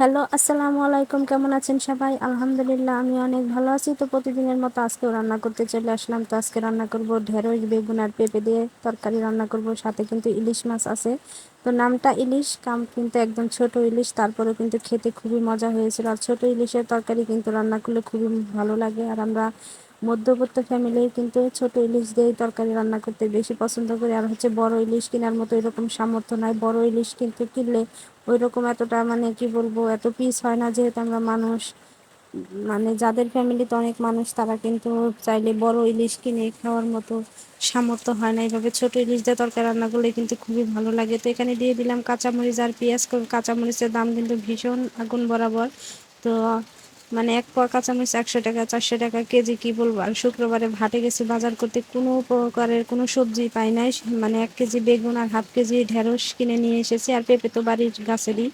Hello, আসসালামু আলাইকুম। কেমন আছেন সবাই? আলহামদুলিল্লাহ, আমি অনেক ভালো আছি। তো প্রতিদিনের মতো আজকেও রান্না করতে চলে আসলাম। তো আজকে রান্না করব ঢেঁড়স, বেগুন আর পেঁপে দিয়ে তরকারি রান্না করব। সাথে কিন্তু ইলিশ মাছ আছে। তো নামটা ইলিশ, কাম কিন্তু একদম ছোট ইলিশ, তারপরেও কিন্তু খেতে খুবই মজা হয়েছিল। আর ছোট ইলিশের তরকারি কিন্তু রান্না করলে খুবই ভালো লাগে। আর আমরা মধ্যবর্তী ফ্যামিলি কিন্তু ছোট ইলিশ দিয়ে তরকারি রান্না করতে বেশি পছন্দ করি। আর হচ্ছে বড় ইলিশ কেনার মতো এরকম সামর্থ্য নাই। বড় ইলিশ কিন্তু কিনলে ওই রকম এতটা মানে কি বলব, এত পিস হয় না যেহেতু আমরা মানুষ। মানে যাদের ফ্যামিলিতে অনেক মানুষ, তারা কিন্তু চাইলে বড় ইলিশ কিনে খাওয়ার মতো সামর্থ্য হয় না। এইভাবে ছোট ইলিশ দিয়ে তরকারি রান্না করলে কিন্তু খুবই ভালো লাগে। তো এখানে দিয়ে দিলাম কাঁচামরিচ আর পেঁয়াজ। কাঁচামরিচের দাম কিন্তু ভীষণ আগুন বরাবর। তো মানে এক পোয়া কাঁচামরিচ একশো টাকা, চারশো টাকা কেজি কি বলব? আর শুক্রবারে ভাটে গেছি বাজার করতে কোনো প্রকারের কোনো সবজি পাই নাই। মানে এক কেজি বেগুন আর হাফ কেজি ঢেঁড়স কিনে নিয়ে এসেছি। আর পেঁপে তো বাড়ির গাছেরই।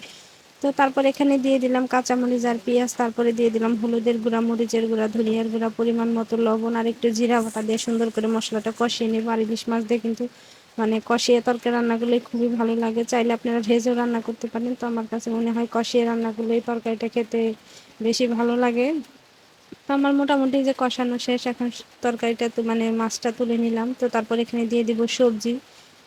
তো তারপর এখানে দিয়ে দিলাম কাঁচামরিচ আর পেঁয়াজ, তারপরে দিয়ে দিলাম হলুদের গুঁড়া, মরিচের গুঁড়া, ধনিয়ার গুঁড়া, পরিমাণ মতো লবণ আর একটু জিরা বাটা দিয়ে সুন্দর করে মশলাটা কষিয়ে নেব। আর ইলিশ মাছ দিয়ে কিন্তু মানে কষিয়ে তরকারি রান্না করলে খুবই ভালো লাগে। চাইলে আপনারা ভেজও রান্না করতে পারেন। তো আমার কাছে মনে হয় কষিয়ে রান্না করলে এই তরকারিটা খেতে বেশি ভালো লাগে। তো আমার মোটামুটি যে কষানো শেষ, এখন তরকারিটা তো মানে মাছটা তুলে নিলাম। তো তারপর এখানে দিয়ে দিব সবজি।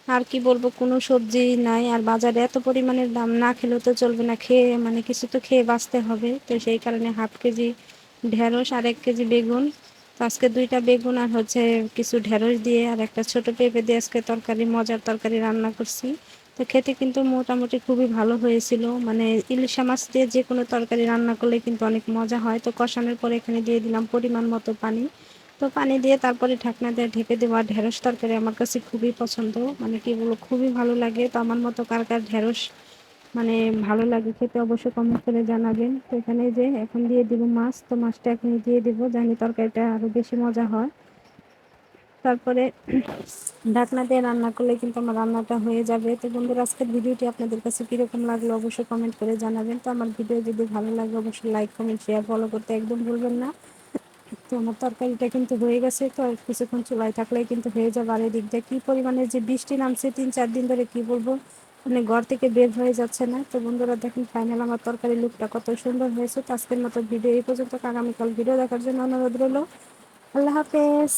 আর কি বলব, কোনো সবজি নাই আর বাজারে এত পরিমাণের দাম না খেলেও তো চলবে না, খেয়ে মানে কিছু তো খেয়ে বাঁচতে হবে। তো সেই কারণে হাফ কেজি ঢেঁড়স আর এক কেজি বেগুন। তো আজকে দুইটা বেগুন আর হচ্ছে কিছু ঢেঁড়স দিয়ে আর একটা ছোট পেঁপে দিয়ে আজকে তরকারি, মজার তরকারি রান্না করছি। তো খেতে কিন্তু মোটামুটি খুবই ভালো হয়েছিল। মানে ইলিশা মাছ দিয়ে যে কোনো তরকারি রান্না করলে কিন্তু অনেক মজা হয়। তো কষানোর পরে এখানে দিয়ে দিলাম পরিমাণ মতো পানি। তো পানি দিয়ে তারপরে ঢাকনা দিয়ে ঢেকে দেওয়া ঢেঁড়স তরকারি আমার কাছে খুবই পছন্দ। মানে কি বলব, খুবই ভালো লাগে। তো আমার মতো কার কার ঢেঁড়স মানে ভালো লাগে খেতে অবশ্যই কমেন্ট করে জানাবেন। তো এখানে যে এখন দিয়ে দিব মাছ। তো মাছটা এখন দিয়ে দিব। জানি তরকারিটা আরও বেশি মজা হয়। তারপরে ঢাকনা দিয়ে রান্না করলে কিন্তু আমার রান্নাটা হয়ে যাবে। তো বন্ধুরা, আজকের ভিডিওটি আপনাদের কাছে কীরকম লাগল অবশ্যই কমেন্ট করে জানাবেন। তো আমার ভিডিও যদি ভালো লাগে, অবশ্যই লাইক কমেন্ট শেয়ার ফলো করতে একদম ভুলবেন না। তো আমার তরকারিটা কিন্তু হয়ে গেছে। তো কিছুক্ষণ চুলাই থাকলে কিন্তু হয়ে যাবে। আর এদিক দিয়ে কী পরিমাণে যে বৃষ্টি নামছে, তিন চার দিন ধরে কি বলব? মানে ঘর থেকে বের হয়ে যাচ্ছে না। তো বন্ধুরা দেখেন ফাইনাল আমার তরকারি লুকটা কত সুন্দর হয়েছে। তো আজকের মতো ভিডিও এই পর্যন্ত। আগামীকাল ভিডিও দেখার জন্য অনুরোধ রইল। আল্লাহ হাফেজ।